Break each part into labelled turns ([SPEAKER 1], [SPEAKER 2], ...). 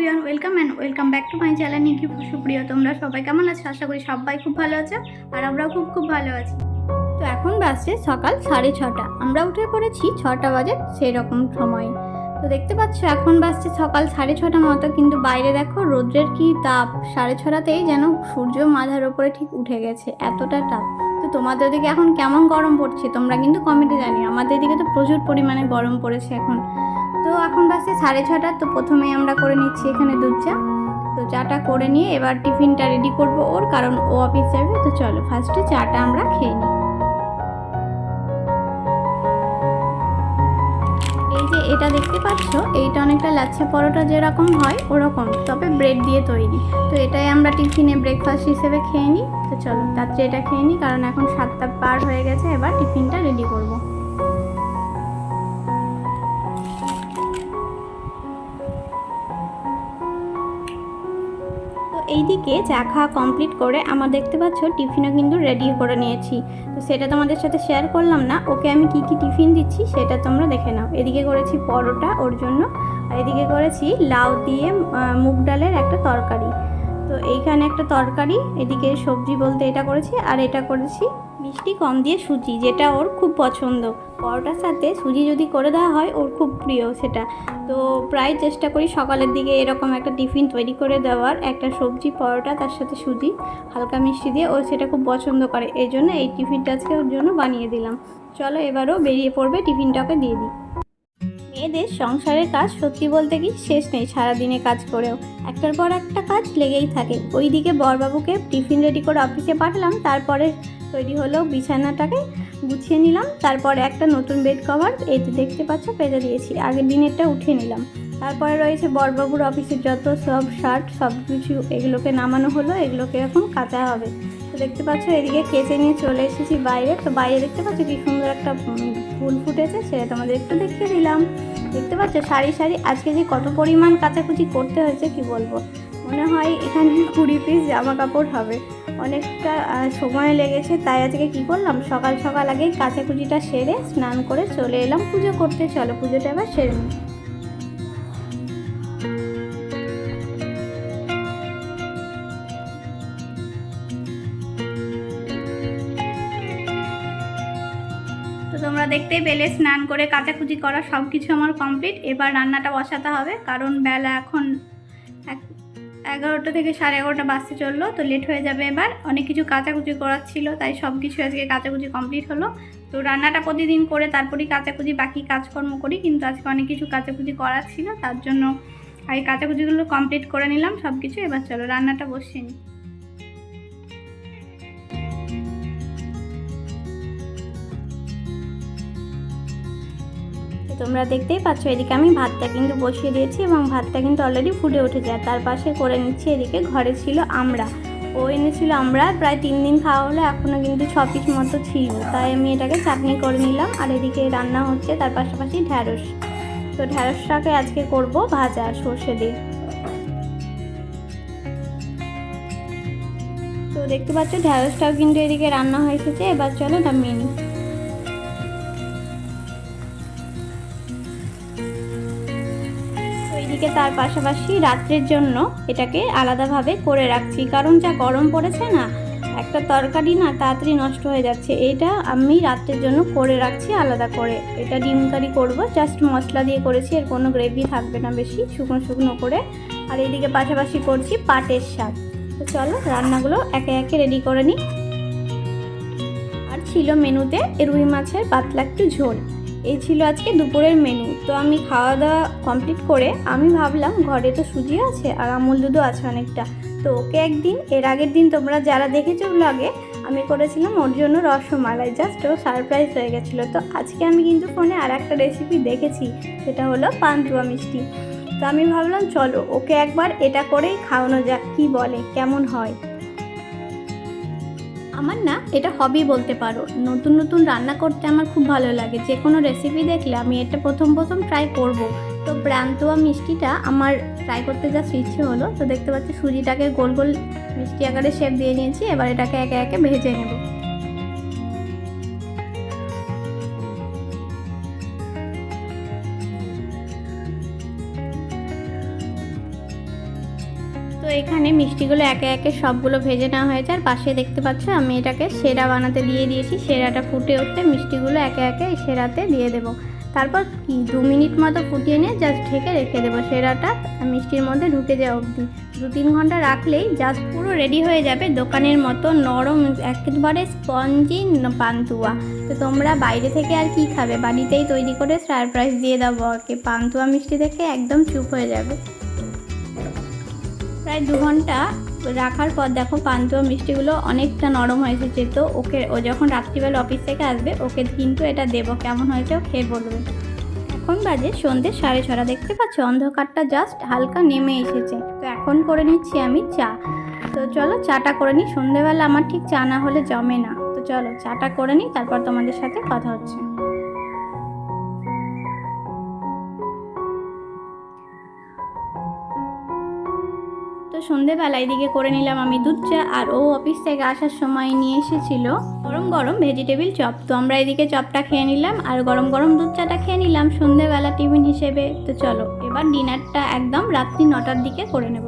[SPEAKER 1] Everyone welcome and welcome back to my channel Niki সুপ্রিয় তোমরা সবাই কেমন আছো? আশা করি সবাই খুব ভালো আছো আর আমরাও খুব খুব ভালো আছি। তো এখন বাজছে সকাল সাড়ে ছটা। আমরা উঠে পড়েছি ছটা বাজে সেই রকম সময়। তো দেখতে পাচ্ছ, এখন বাসছে সকাল সাড়ে ছটা মতো, কিন্তু বাইরে দেখো রোদ্রের কি তাপ। সাড়ে ছটাতেই যেন সূর্য মাথার ওপরে ঠিক উঠে গেছে, এতটা তাপ। তো তোমাদের দিকে এখন কেমন গরম পড়ছে? তোমরা কিন্তু কমেন্টে জানি আমাদের দিকে তো প্রচুর পরিমাণে গরম পড়েছে এখন। তো এখন বাসে সাড়ে ছটা তো প্রথমেই আমরা করে নিচ্ছি এখানে দুধ চা। তো চাটা করে নিয়ে এবার টিফিনটা রেডি করব ওর, কারণ ও অফিস যাবে, তো চলো ফার্স্টে চাটা আমরা খেয়ে নিই। এই যে এটা দেখতে পাচ্ছ, এইটা অনেকটা লাচ্ছা পরোটা যেরকম হয় ওরকম, তবে ব্রেড দিয়ে তৈরি। তো এটাই আমরা টিফিনে ব্রেকফাস্ট হিসেবে খেয়ে নিই, তো চলো রাত্রে এটা খেয়ে নিই, কারণ এখন সাতটা পার হয়ে গেছে, এবার টিফিনটা রেডি করব। এইদিকে চা খাওয়া কমপ্লিট করে আমার দেখতে পাচ্ছ টিফিনও কিন্তু রেডি করে নিয়েছি। তো সেটা তোমাদের সাথে শেয়ার করলাম না, ওকে আমি কি কি টিফিন দিচ্ছি সেটা তোমরা দেখে নাও। এদিকে করেছি পরোটা ওর জন্য, আর এদিকে করেছি লাউ দিয়ে মুগ ডালের একটা তরকারি। তো এইখানে একটা তরকারি, এদিকে সবজি বলতে এটা করেছি আর এটা করেছি মিষ্টি কম দিয়ে সুজি, যেটা ওর খুব পছন্দ। পরোটার সাথে সুজি যদি করে দেওয়া হয়, ওর খুব প্রিয় সেটা। তো প্রায় চেষ্টা করি সকালের দিকে এরকম একটা টিফিন তৈরি করে দেওয়ার, একটা সবজি, পরোটা, তার সাথে সুজি, হালকা মিষ্টি দিয়ে ও সেটা খুব পছন্দ করে। এই জন্য এই টিফিনটা আজকে ওর জন্য বানিয়ে দিলাম। চলো এবারও বেরিয়ে পড়বে টিফিনটাকে দিয়ে দিই। মেয়েদের সংসারের কাজ সত্যি বলতে কি শেষ নেই সারাদিনে কাজ করেও। একটার পর একটা কাজ লেগেই থাকে। ওইদিকে বরবাবুকে টিফিন রেডি করে অফিসে পাঠালাম, তারপরে তৈরি হলো বিছানাটাকে গুছিয়ে নিলাম, তারপরে একটা নতুন বেড কভার এই দেখতে পাচ্ছ পেতে দিয়েছি, আগের দিনেরটা উঠিয়ে নিলাম। তারপরে রয়েছে বরবাবুর অফিসের যত সব শার্ট সব কিছু এগুলোকে নামানো হলো, এগুলোকে এখন কাচা হবে। দেখতে পাচ্ছ? এদিকে কেচে নিয়ে চলে এসেছি বাইরে। তো বাইরে দেখতে পাচ্ছ কি সুন্দর একটা ফুল ফুটেছে, সেটা তোমাদের একটু দেখিয়ে দিলাম। দেখতে পাচ্ছ? সারি সারি আজকে যে কত পরিমাণ কাচাকুচি করতে হয়েছে, কি বলব? মনে হয় এখানে কুড়ি পিস জামা কাপড় হবে। অনেকটা সময় লেগেছে, তাই আজকে কি করলাম? সকাল সকাল আগে কাচাকুচিটা সেরে স্নান করে চলে এলাম পুজো করতে। চলো পুজোটা এবার সেরে নিই। তোমরা দেখতেই পেলে, স্নান করে কাচাকুচি করা সব কিছু আমার কমপ্লিট এবার রান্নাটা বসাতে হবে, কারণ বেলা এখন এগারোটা থেকে সাড়ে এগারোটা বাজতে চলল, তো লেট হয়ে যাবে এবার। অনেক কিছু কাচাকুচি করার ছিল, তাই সব কিছু আজকে কাচাকুচি কমপ্লিট হলো। তো রান্নাটা প্রতিদিন করে তারপরেই কাচাকুচি, বাকি কাজকর্ম করি, কিন্তু আজকে অনেক কিছু কাচাকুচি করার ছিল, তার জন্য আগে কাচাকুচিগুলো কমপ্লিট করে নিলাম সব কিছু এবার চলো, রান্নাটা বসিয়ে নিই। তোমরা দেখতেই পাচ্ছ, এদিকে আমি ভাতটা কিন্তু বসিয়ে দিয়েছি এবং ভাতটা কিন্তু অলরেডি ফুটে উঠেছে। আর তার পাশে করে নিচ্ছি এদিকে ঘরে ছিল আমরা। ও এনেছিল আমরা প্রায় তিন দিন খাওয়া হলো এখনও কিন্তু ছ পিস মতো ছিল। তাই আমি এটাকে চাটনি করে নিলাম, আর এদিকে রান্না হচ্ছে তার পাশাপাশি ঢ্যাঁড়স। তো ঢ্যাঁড়সটাকে আজকে করব ভাজা সর্ষে দিয়ে। তো দেখতে পাচ্ছ, ঢ্যাঁড়সটাও কিন্তু এদিকে রান্না হয়ে এসেছে, এবার চলো নামিয়ে নিই। এইদিকে তার পাশাপাশি রাত্রের জন্য এটাকে আলাদাভাবে করে রাখছি। কারণ যা গরম পড়েছে না, একটা তরকারি না তাড়াতাড়ি নষ্ট হয়ে যাচ্ছে। এটা আমি রাত্রের জন্য করে রাখছি আলাদা করে। এটা ডিম কারি করব জাস্ট মশলা দিয়ে করেছি, এর কোনো গ্রেভি থাকবে না বেশি, শুকনো শুকনো করে। আর এইদিকে পাশাপাশি করছি পাটের শাক। তো চলো রান্নাগুলো একে একে রেডি করে নিই। আর ছিল মেনুতে রুই মাছের পাতলা একটু ঝোল। এই ছিল আজকে দুপুরের মেনু তো আমি খাওয়া দাওয়া কমপ্লিট করে আমি ভাবলাম ঘরে তো সুজি আছে আর আমুল দুধও আছে অনেকটা। তো ওকে একদিন, এর আগের দিন তোমরা যারা দেখেছ ব্লগে আমি করেছিলাম ওর জন্য রসমালাই। জাস্ট ও সারপ্রাইজ হয়ে গেছিল। তো আজকে আমি কিন্তু ফোনে আর একটা রেসিপি দেখেছি, সেটা হলো পান্তুয়া মিষ্টি। তো আমি ভাবলাম চলো, ওকে একবার এটা করেই খাওয়ানো যাক, কী বলে, কেমন হয়। আমার না এটা হবি বলতে পারো। নতুন নতুন রান্না করতে আমার খুব ভালো লাগে। যে কোনো রেসিপি দেখলে আমি এটা প্রথম প্রথম ট্রাই করব। তো ব্রান্তোয়া মিষ্টিটা আমার ট্রাই করতে যা ইচ্ছে হলো। তো দেখতে পাচ্ছি সুজিটাকে গোল গোল মিষ্টি আকারে শেপ দিয়ে নিয়েছি। এবার এটাকে একে একে ভেজে নেব। এখানে মিষ্টিগুলো একে একে সবগুলো ভেজে নেওয়া হয়েছে। আর পাশে দেখতে পাচ্ছ, আমি এটাকে সেরা বানাতে দিয়ে দিয়েছি। সেরাটা ফুটে উঠতে মিষ্টিগুলো একে একে সেরাতে দিয়ে দেবো। তারপর কি, দু মিনিট মতো ফুটিয়ে নিয়ে জাস্ট ঢেকে রেখে দেবো সেরাটা। মিষ্টির মধ্যে ঢুকে যাওয়া অবধি। দু তিন ঘণ্টা রাখলেই জাস্ট পুরো রেডি হয়ে যাবে দোকানের মতো নরম, একেবারে স্পঞ্জি পান্তুয়া। তো তোমরা বাইরে থেকে আর কি খাবে? বাড়িতেই তৈরি করে সারপ্রাইজ দিয়ে দেবো আর কি পান্তুয়া মিষ্টি দেখে একদম চুপ হয়ে যাবে। প্রায় দু ঘণ্টা রাখার পর দেখো পান্তুয়া মিষ্টিগুলো অনেকটা নরম হয়ে এসেছে। তো ওকে, ও যখন রাত্রিবেলা অফিস থেকে আসবে, ওকে কিন্তু এটা দেবো। কেমন হয়েছে ও খেয়ে বলবে। এখন বাজে সন্ধ্যে সাড়ে ছটা। দেখতে পাচ্ছ, অন্ধকারটা জাস্ট হালকা নেমে এসেছে। তো এখন করে নিচ্ছি আমি চা। তো চলো চাটা করে নিই। সন্ধ্যেবেলা আমার ঠিক চা না হলে জমে না। তো চলো চাটা করে নিই, তারপর তোমাদের সাথে কথা হচ্ছে। সন্ধেবেলা এদিকে করে নিলাম আমি দুধ চা, আর ও অফিস থেকে আসার সময় নিয়ে এসেছিল। গরম গরম ভেজিটেবিল চপ। তো আমরা এদিকে চপটা খেয়ে নিলাম, আর গরম গরম দুধ চাটা খেয়ে নিলাম সন্ধেবেলা টিফিন হিসেবে। তো চলো, এবার ডিনারটা একদম রাত্রি নটার দিকে করে নেব।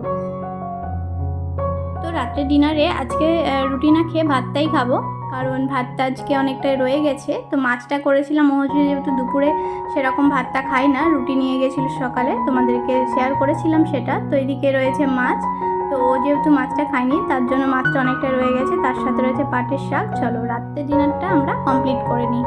[SPEAKER 1] তো রাত্রে ডিনারে আজকে রুটি না খেয়ে ভাতটাই খাব, কারণ ভাতটা আজকে অনেকটাই রয়ে গেছে। তো মাছটা করেছিলাম মহজুরি যেহেতু দুপুরে সেরকম ভাতটা খাই না, রুটি নিয়ে গেছিল সকালে, তোমাদেরকে শেয়ার করেছিলাম সেটা। তো এদিকে রয়েছে মাছ তো ও যেহেতু মাছটা খায়নি, তার জন্য মাছটা অনেকটা রয়ে গেছে। তার সাথে রয়েছে পাটের শাক। চলো রাত্রে ডিনারটা আমরা কমপ্লিট করে নিই।